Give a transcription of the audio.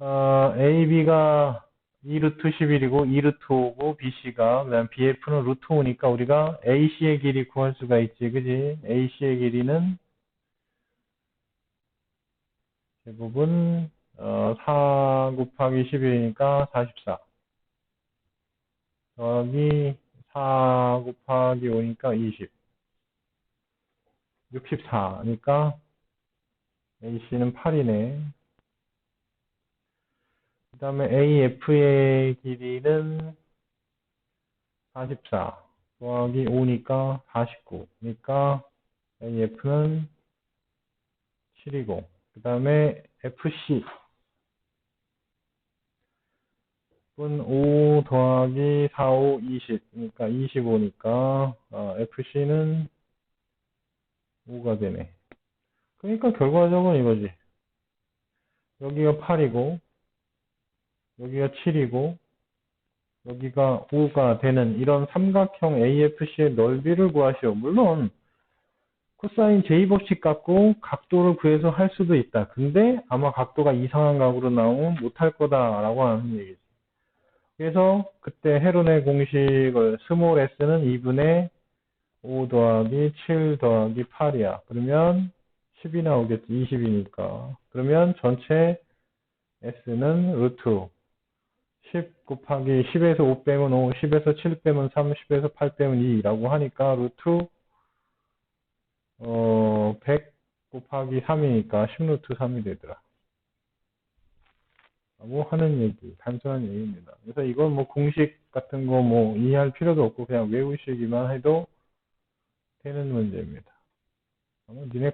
어, AB가 2 루트 11이고 2 루트 5고 BC가 그다음 BF는 루트 5니까 우리가 AC의 길이 구할 수가 있지, 그지? AC의 길이는 대부분 어, 4 곱하기 11이니까 44 더하기 4 곱하기 5니까 20 64니까 AC는 8이네. 그 다음에 AF의 길이는 44 더하기 5니까 49. 그러니까 AF는 7이고. 그 다음에 FC 은5 더하기 4, 5, 20. 그러니까 25니까 FC는 5가 되네. 그러니까 결과적으로 이거지. 여기가 8이고, 여기가 7이고, 여기가 5가 되는 이런 삼각형 AFC의 넓이를 구하시오. 물론, 코사인 제이법칙 갖고 각도를 구해서 할 수도 있다. 근데 아마 각도가 이상한 각으로 나오면 못할 거다라고 하는 얘기지. 그래서 그때 헤론의 공식을 스몰 s는 2분의 5 더하기 7 더하기 8이야. 그러면 10이 나오겠지. 20이니까. 그러면 전체 S는 루트 10 곱하기 10에서 5 빼면 5, 10에서 7 빼면 3, 10에서 8 빼면 2라고 하니까 루트 어, 100 곱하기 3이니까 10루트 3이 되더라. 라고 하는 얘기, 단순한 얘기입니다. 그래서 이건 뭐 공식 같은 거 뭐 이해할 필요도 없고 그냥 외우시기만 해도 되는 문제입니다. 니네